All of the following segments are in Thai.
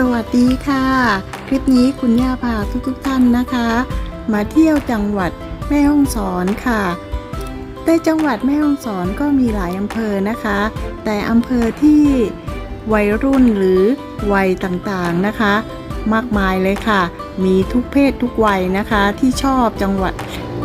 สวัสดีค่ะ คลิปนี้คุณย่าพาทุกๆท่านนะคะ มาเที่ยวจังหวัดแม่ฮ่องสอนค่ะในจังหวัดแม่ฮ่องสอนก็มีหลายอำเภอนะคะ แต่อำเภอที่วัยรุ่นหรือวัยต่างๆนะคะ มากมายเลยค่ะ มีทุกเพศทุกวัยนะคะ ที่ชอบจังหวัด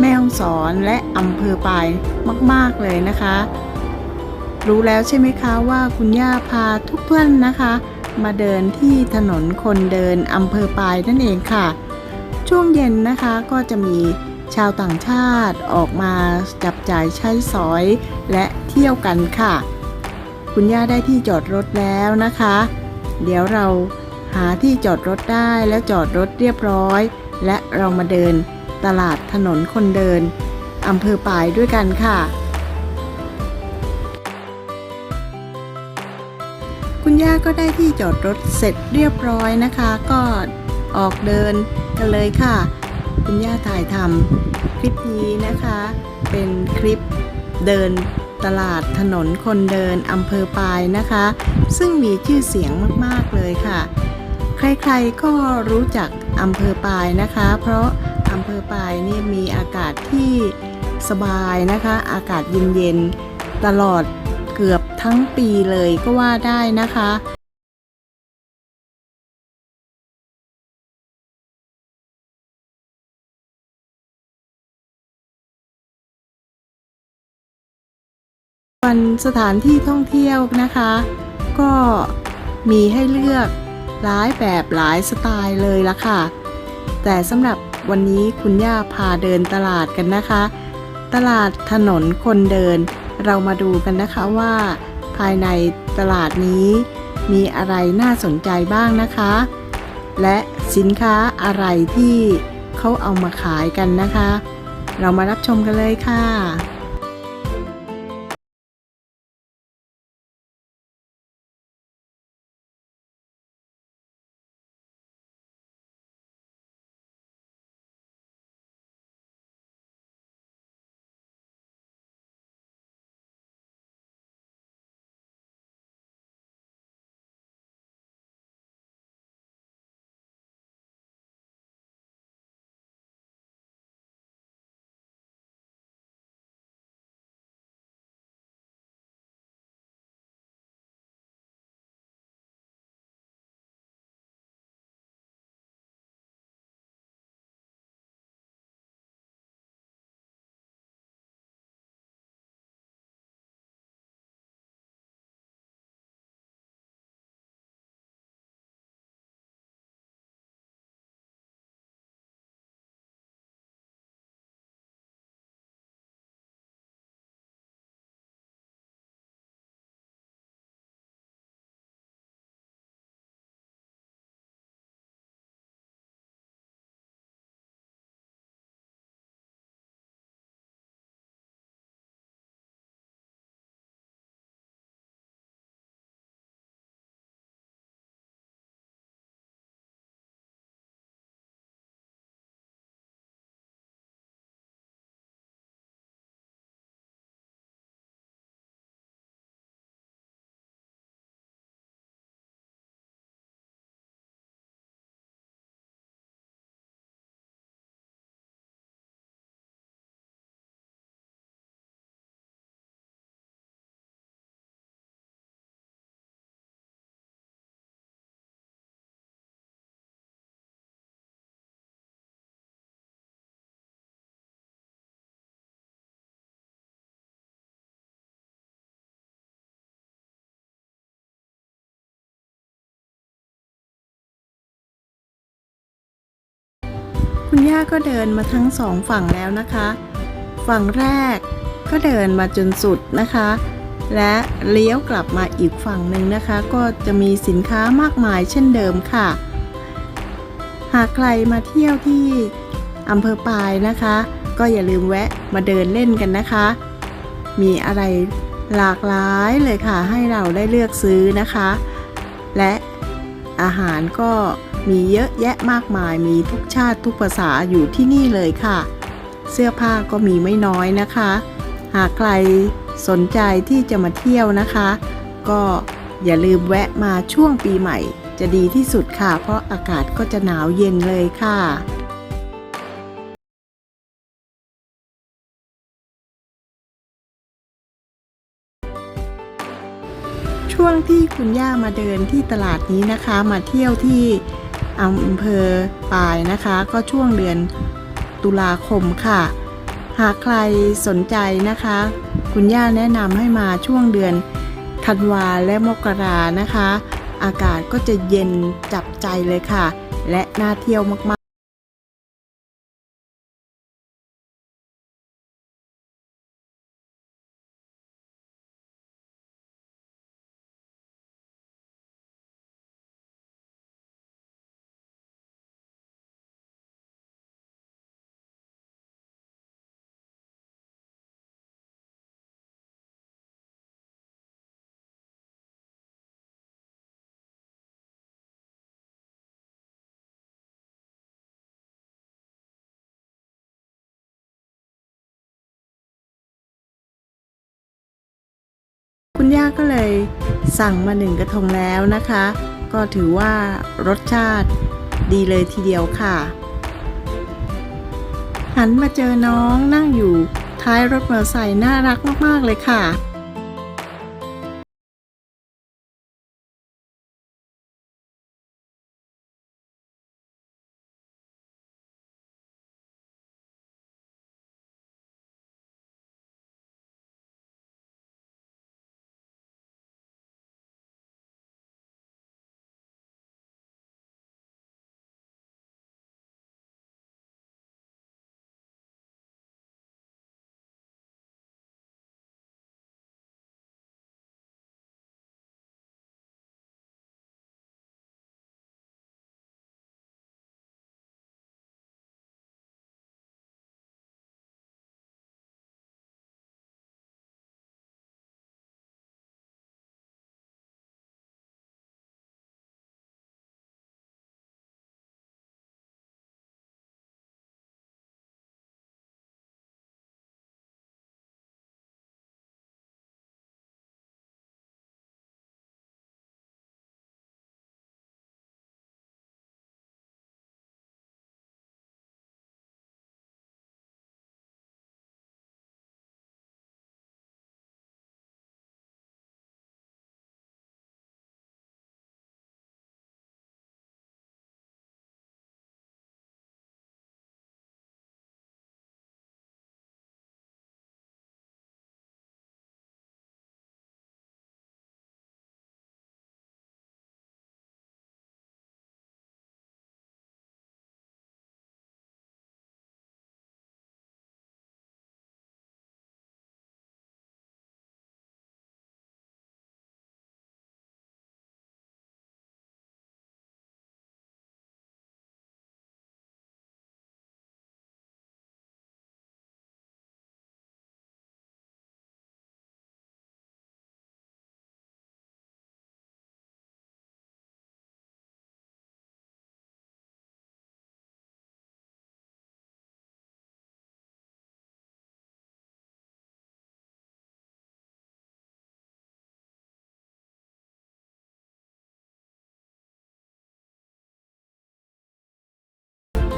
แม่ฮ่องสอนและอำเภอปายมากๆเลยนะคะ รู้แล้วใช่ไหมคะว่าคุณย่าพาทุกเพื่อนนะคะ มาเดินที่ถนนคนเดินอำเภอปายนั่นเองค่ะ ช่วงเย็นนะคะก็จะมีชาวต่างชาติออกมาจับจ่ายใช้สอยและเที่ยวกันค่ะ คุณย่าได้ที่จอดรถแล้วนะคะ เดี๋ยวเราหาที่จอดรถได้แล้วจอดรถเรียบร้อย และเรามาเดินตลาดถนนคนเดินอำเภอปายด้วยกันค่ะ คุณย่าก็ได้ที่จอดรถเสร็จเรียบร้อยนะคะ ก็ออกเดินกันเลยค่ะ คุณย่าถ่ายทำคลิปนี้นะคะ เป็นคลิปเดินตลาดถนนคนเดินอำเภอปายนะคะ ซึ่งมีชื่อเสียงมากๆเลยค่ะ ใครๆก็รู้จักอำเภอปายนะคะ เพราะอำเภอปายนี่มีอากาศที่สบายนะคะ อากาศเย็นๆตลอด เกือบทั้งปีเลยก็ว่าได้นะคะวันสถานที่ท่องเที่ยวนะคะ ก็มีให้เลือกหลายแบบหลายสไตล์เลยละค่ะ แต่สำหรับวันนี้คุณย่าพาเดินตลาดกันนะคะ ตลาดถนนคนเดิน เรามาดูกันนะคะว่า ภายในตลาดนี้มีอะไรน่าสนใจบ้างนะคะ และสินค้าอะไรที่เขาเอามาขายกันนะคะ เรามารับชมกันเลยค่ะ คุณย่าก็เดินมาทั้งสองฝั่งแล้วนะคะ ฝั่งแรกก็เดินมาจนสุดนะคะ และเลี้ยวกลับมาอีกฝั่งหนึ่งนะคะ ก็จะมีสินค้ามากมายเช่นเดิมค่ะ หากใครมาเที่ยวที่อำเภอปายนะคะ ก็อย่าลืมแวะมาเดินเล่นกันนะคะ มีอะไรหลากหลายเลยค่ะ ให้เราได้เลือกซื้อนะคะ และ อาหารก็มีเยอะแยะมากมายมีทุกชาติทุกภาษาอยู่ที่นี่เลยค่ะ เสื้อผ้าก็มีไม่น้อยนะคะ หากใครสนใจที่จะมาเที่ยวนะคะ ก็อย่าลืมแวะมาช่วงปีใหม่ จะดีที่สุดค่ะ เพราะอากาศก็จะหนาวเย็นเลยค่ะ ที่คุณย่ามาเดินที่ตลาดนี้นะคะ มาเที่ยวที่อำเภอปายนะคะ ก็ช่วงเดือนตุลาคมค่ะ หากใครสนใจนะคะ คุณย่าแนะนำให้มาช่วงเดือนธันวาและมกรานะคะ อากาศก็จะเย็นจับใจเลยค่ะ และน่าเที่ยวมากๆ คุณย่าก็เลยสั่งมาหนึ่งกระทงแล้วนะคะ ก็ถือว่ารสชาติดีเลยทีเดียวค่ะ หันมาเจอน้องนั่งอยู่ท้ายรถมอเตอร์ไซค์น่ารักมาก ๆ เลยค่ะ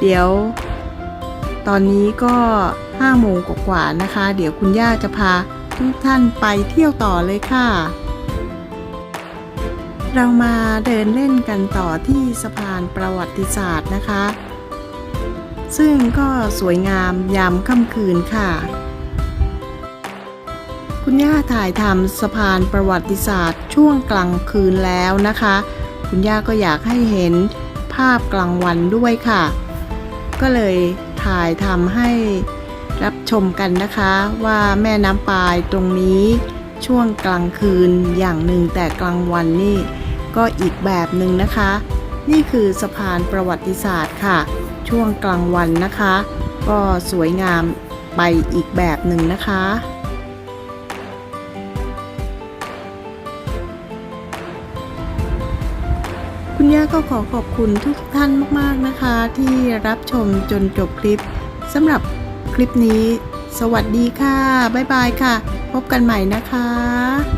เดี๋ยว ตอนนี้ก็5โมงกว่าๆนะคะ เดี๋ยวคุณย่าจะพาทุกท่านไปเที่ยวต่อเลยค่ะ เรามาเดินเล่นกันต่อที่สะพานประวัติศาสตร์นะคะ ซึ่งก็สวยงามยามค่ำคืนค่ะ คุณย่าถ่ายทำสะพานประวัติศาสตร์ช่วงกลางคืนแล้วนะคะ คุณย่าก็อยากให้เห็นภาพกลางวันด้วยค่ะ ก็เลยถ่ายทำให้รับชมกันนะคะว่าแม่น้ำปายตรงนี้ช่วงกลางคืนอย่างหนึ่งแต่กลางวันนี่ก็อีกแบบหนึ่งนะคะ นี่คือสะพานประวัติศาสตร์ค่ะ ช่วงกลางวันนะคะ ก็สวยงามไปอีกแบบหนึ่งนะคะ คุณย่าก็ขอขอบคุณทุกท่านมากๆนะคะ ที่รับชมจนจบคลิปสำหรับคลิปนี้ สวัสดีค่ะ บ๊ายบายค่ะ พบกันใหม่นะคะ